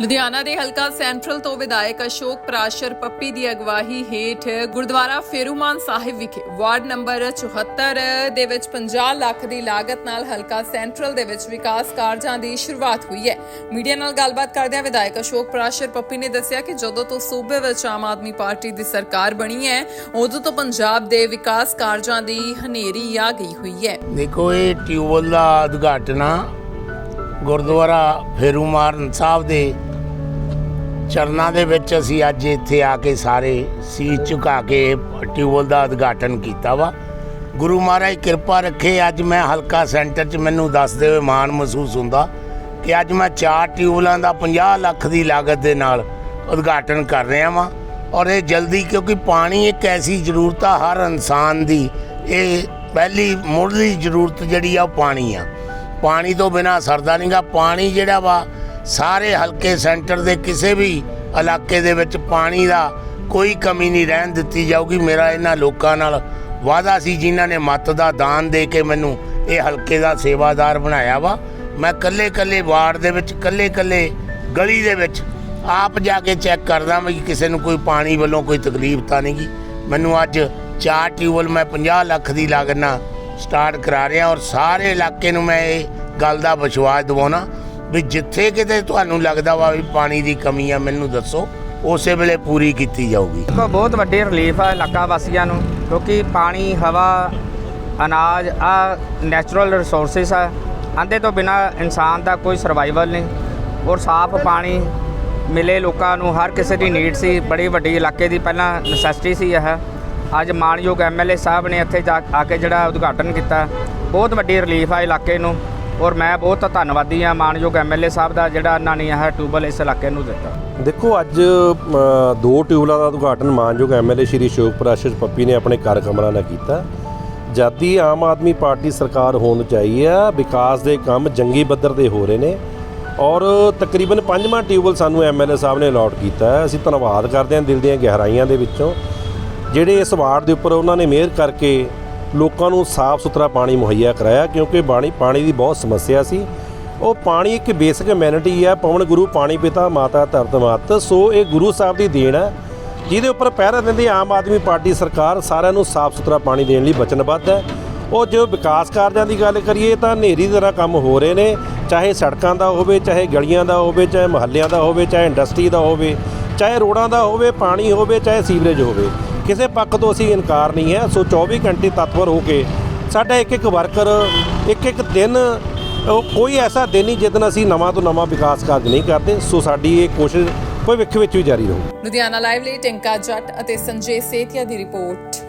ਲੁਧਿਆਣਾ ਦੇ ਹਲਕਾ ਸੈਂਟਰਲ ਤੋਂ ਵਿਧਾਇਕ ਅਸ਼ੋਕ ਪ੍ਰਾਸ਼ਰ ਪੱਪੀ ਦੀ ਅਗਵਾਈ ਹੇਠ ਗੁਰਦੁਆਰਾ ਫੇਰੂਮਾਨ ਸਾਹਿਬ ਵਿਖੇ ਵਾਰਡ ਨੰਬਰ 74 ਦੇ ਵਿੱਚ 50 ਲੱਖ ਦੀ ਲਾਗਤ ਨਾਲ ਹਲਕਾ ਸੈਂਟਰਲ ਦੇ ਵਿੱਚ ਵਿਕਾਸ ਕਾਰਜਾਂ ਦੀ ਸ਼ੁਰੂਆਤ ਹੋਈ ਹੈ। ਮੀਡੀਆ ਨਾਲ ਗੱਲਬਾਤ ਕਰਦਿਆਂ ਵਿਧਾਇਕ ਅਸ਼ੋਕ ਪ੍ਰਾਸ਼ਰ ਪੱਪੀ ਨੇ ਦੱਸਿਆ ਕਿ ਜਦੋਂ ਤੋਂ ਸੂਬੇ ਵਿੱਚ ਆਮ ਆਦਮੀ ਪਾਰਟੀ ਦੀ ਸਰਕਾਰ ਬਣੀ ਹੈ, ਉਦੋਂ ਤੋਂ ਪੰਜਾਬ ਦੇ ਵਿਕਾਸ ਕਾਰਜਾਂ ਦੀ ਹਨੇਰੀ ਆ ਗਈ ਹੋਈ ਹੈ। ਦੇਖੋ, ਇਹ ਟਿਊਬਲ ਦਾ ਉਦਘਾਟਨ ਗੁਰਦੁਆਰਾ ਫੇਰੂਮਾਰਨ ਸਾਹਿਬ ਦੇ ਚਰਨਾਂ ਦੇ ਵਿੱਚ ਅਸੀਂ ਅੱਜ ਇੱਥੇ ਆ ਕੇ ਸਾਰੇ ਸੀਸ ਝੁਕਾ ਕੇ ਟਿਊਬਲ ਦਾ ਉਦਘਾਟਨ ਕੀਤਾ ਵਾ। ਗੁਰੂ ਮਹਾਰਾਜ ਕਿਰਪਾ ਰੱਖੇ, ਅੱਜ ਮੈਂ ਹਲਕਾ ਸੈਂਟਰ 'ਚ ਮੈਨੂੰ ਦੱਸਦੇ ਹੋਏ ਮਾਣ ਮਹਿਸੂਸ ਹੁੰਦਾ ਕਿ ਅੱਜ ਮੈਂ ਚਾਰ ਟਿਊਬਲਾਂ ਦਾ 50 ਲੱਖ ਦੀ ਲਾਗਤ ਦੇ ਨਾਲ ਉਦਘਾਟਨ ਕਰ ਰਿਹਾ ਵਾਂ। ਔਰ ਇਹ ਜਲਦੀ, ਕਿਉਂਕਿ ਪਾਣੀ ਇੱਕ ਐਸੀ ਜ਼ਰੂਰਤ ਆ, ਹਰ ਇਨਸਾਨ ਦੀ, ਇਹ ਪਹਿਲੀ ਮੁੱਢਲੀ ਜ਼ਰੂਰਤ ਜਿਹੜੀ ਆ ਉਹ ਪਾਣੀ ਆ। ਪਾਣੀ ਤੋਂ ਬਿਨਾ ਸਰਦਾ ਨਹੀਂਗਾ ਪਾਣੀ ਜਿਹੜਾ ਵਾ ਸਾਰੇ ਹਲਕੇ ਸੈਂਟਰ ਦੇ ਕਿਸੇ ਵੀ ਇਲਾਕੇ ਦੇ ਵਿੱਚ ਪਾਣੀ ਦਾ ਕੋਈ ਕਮੀ ਨਹੀਂ ਰਹਿਣ ਦਿੱਤੀ ਜਾਊਗੀ। ਮੇਰਾ ਇਹਨਾਂ ਲੋਕਾਂ ਨਾਲ ਵਾਅਦਾ ਸੀ ਜਿਨ੍ਹਾਂ ਨੇ ਮਤ ਦਾ ਦਾਨ ਦੇ ਕੇ ਮੈਨੂੰ ਇਹ ਹਲਕੇ ਦਾ ਸੇਵਾਦਾਰ ਬਣਾਇਆ ਵਾ। ਮੈਂ ਕੱਲੇ ਕੱਲੇ ਵਾਰਡ ਦੇ ਵਿੱਚ ਕੱਲੇ ਕੱਲੇ ਗਲੀ ਦੇ ਵਿੱਚ ਆਪ ਜਾ ਕੇ ਚੈੱਕ ਕਰਦਾ ਮੈਂ ਕਿ ਕਿਸੇ ਨੂੰ ਕੋਈ ਪਾਣੀ ਵੱਲੋਂ ਕੋਈ ਤਕਲੀਫ ਤਾਂ ਨਹੀਂ ਗੀ। ਮੈਨੂੰ ਅੱਜ ਚਾਰ ਟਿਊਬਲ ਮੈਂ 50 ਲੱਖ ਦੀ ਲਾਗਤ ਨਾਲ ਸਟਾਰਟ ਕਰਾ ਰਿਹਾ ਔਰ ਸਾਰੇ ਇਲਾਕੇ ਨੂੰ ਮੈਂ ਇਹ ਗੱਲ ਦਾ ਵਿਸ਼ਵਾਸ ਦਿਵਾਉਣਾ। ਵੀ ਜਿੱਥੇ ਕਿਤੇ ਤੁਹਾਨੂੰ ਲੱਗਦਾ ਵਾ ਵੀ ਪਾਣੀ ਦੀ ਕਮੀ ਆ, ਮੈਨੂੰ ਦੱਸੋ। ਉਸੇ ਵੇਲੇ ਪੂਰੀ ਕੀਤੀ ਜਾਊਗੀ। ਦੇਖੋ, ਬਹੁਤ ਵੱਡੀ ਰਿਲੀਫ ਆ ਇਲਾਕਾ ਵਾਸੀਆਂ ਨੂੰ, ਕਿਉਂਕਿ ਪਾਣੀ, ਹਵਾ, ਅਨਾਜ, ਆ ਨੈਚੁਰਲ ਰਿਸੋਰਸਸ ਆ। ਆਂਦੇ ਤੋਂ ਬਿਨਾ ਇਨਸਾਨ ਦਾ ਕੋਈ ਸਰਵਾਈਵਲ ਨਹੀਂ। ਔਰ ਸਾਫ਼ ਪਾਣੀ ਮਿਲੇ ਲੋਕਾਂ ਨੂੰ, ਹਰ ਕਿਸੇ ਦੀ ਨੀਡ ਸੀ। ਬੜੀ ਵੱਡੀ ਇਲਾਕੇ ਦੀ ਪਹਿਲਾਂ ਨੈਸੈਸਿਟੀ ਸੀ ਇਹ। ਅੱਜ ਮਾਨਯੋਗ ਐਮਐਲਏ ਸਾਹਿਬ ਨੇ ਇੱਥੇ ਜਾ ਆ ਕੇ ਜਿਹੜਾ ਉਦਘਾਟਨ ਕੀਤਾ। ਬਹੁਤ ਵੱਡੀ ਰਿਲੀਫ ਆ ਇਲਾਕੇ ਨੂੰ। ਔਰ ਮੈਂ ਬਹੁਤ ਧੰਨਵਾਦੀ ਹਾਂ ਮਾਨਯੋਗ ਐਮਐਲਏ ਸਾਹਿਬ ਦਾ ਜਿਹੜਾ ਇਹਨਾਂ ਨੇ ਇਹ ਟਿਊਬਲ ਇਸ ਇਲਾਕੇ ਨੂੰ ਦਿੱਤਾ। ਦੇਖੋ, ਅੱਜ ਦੋ ਟਿਊਬਲਾਂ ਦਾ ਉਦਘਾਟਨ ਮਾਨਯੋਗ ਐਮਐਲਏ ਸ਼੍ਰੀ ਸ਼ੋਕ ਪ੍ਰਕਾਸ਼ ਪੱਪੀ ਨੇ ਆਪਣੇ ਘਰ ਕਮਰਾ ਨਾਲ ਕੀਤਾ। ਜਦ ਦੀ ਆਮ ਆਦਮੀ ਪਾਰਟੀ ਸਰਕਾਰ ਹੋਣ ਚਾਹੀ ਆ ਵਿਕਾਸ ਦੇ ਕੰਮ ਜੰਗੀ ਪੱਧਰ ਤੇ ਹੋ ਰਹੇ ਨੇ ਔਰ ਤਕਰੀਬਨ ਪੰਜਵਾਂ ਟਿਊਬਲ ਸਾਨੂੰ ਐਮਐਲਏ ਸਾਹਿਬ ਨੇ ਅਲਾਟ ਕੀਤਾ ਹੈ। ਅਸੀਂ ਧੰਨਵਾਦ ਕਰਦੇ ਹਾਂ ਦਿਲ ਦੀਆਂ ਗਹਿਰਾਈਆਂ ਦੇ ਵਿੱਚੋਂ, ਜਿਹੜੇ ਇਸ ਵਾਰਡ ਦੇ ਉੱਪਰ ਉਹਨਾਂ ਨੇ ਮਿਹਰ ਕਰਕੇ ਲੋਕਾਂ ਨੂੰ ਸਾਫ਼ ਸੁਥਰਾ ਪਾਣੀ ਮੁਹੱਈਆ ਕਰਾਇਆ ਕਿਉਂਕਿ ਬਾਣੀ, ਪਾਣੀ ਦੀ ਬਹੁਤ ਸਮੱਸਿਆ ਸੀ। ਉਹ ਪਾਣੀ ਇੱਕ ਬੇਸਿਕ ਅਮੈਨਿਟੀ ਹੈ ਪਵਨ ਗੁਰੂ ਪਾਣੀ ਪਿਤਾ, ਮਾਤਾ ਧਰਤ ਮਤ। ਸੋ ਇਹ ਗੁਰੂ ਸਾਹਿਬ ਦੀ ਦੇਣ ਹੈ, ਜਿਹਦੇ ਉੱਪਰ ਪਹਿਰਾ ਦਿੰਦੀ ਆਮ ਆਦਮੀ ਪਾਰਟੀ ਸਰਕਾਰ ਸਾਰਿਆਂ ਨੂੰ ਸਾਫ਼ ਸੁਥਰਾ ਪਾਣੀ ਦੇਣ ਲਈ ਵਚਨਬੱਧ ਹੈ। ਉਹ ਜੋ ਵਿਕਾਸ ਕਾਰਜਾਂ ਦੀ ਗੱਲ ਕਰੀਏ ਤਾਂ ਹਨੇਰੀ ਤਰ੍ਹਾਂ ਕੰਮ ਹੋ ਰਹੇ ਨੇ, ਚਾਹੇ ਸੜਕਾਂ ਦਾ ਹੋਵੇ, ਚਾਹੇ ਗਲੀਆਂ ਦਾ ਹੋਵੇ, ਚਾਹੇ ਮੁਹੱਲਿਆਂ ਦਾ ਹੋਵੇ, ਚਾਹੇ ਇੰਡਸਟਰੀ ਦਾ ਹੋਵੇ, ਚਾਹੇ ਰੋਡਾਂ ਦਾ ਹੋਵੇ, ਪਾਣੀ ਹੋਵੇ, ਚਾਹੇ ਸੀਵਰੇਜ ਹੋਵੇ। ਕਿਸੇ ਪੱਖ ਤੋਂ ਅਸੀਂ ਇਨਕਾਰ ਨਹੀਂ ਹੈ। ਸੋ 24 ਘੰਟੇ ਤਤਪਰ ਹੋ ਕੇ ਸਾਡਾ ਇੱਕ ਇੱਕ ਵਰਕਰ, ਇੱਕ ਇੱਕ ਦਿਨ ਕੋਈ ਐਸਾ ਦਿਨ ਨਹੀਂ ਜਿੱਦਨ ਅਸੀਂ ਨਵਾਂ ਤੋਂ ਨਵਾਂ ਵਿਕਾਸ ਕਾਰਜ ਨਹੀਂ ਕਰਦੇ। ਸੋ ਸਾਡੀ ਇਹ ਕੋਸ਼ਿਸ਼ ਭਵਿੱਖ ਵਿੱਚ ਵੀ ਜਾਰੀ ਰਹੂ। ਲੁਧਿਆਣਾ ਲਾਈਵ ਲਈ ਟਿੰਕਾ ਜੱਟ ਅਤੇ ਸੰਜੇ ਸੇਤੀਆ ਦੀ ਰਿਪੋਰਟ।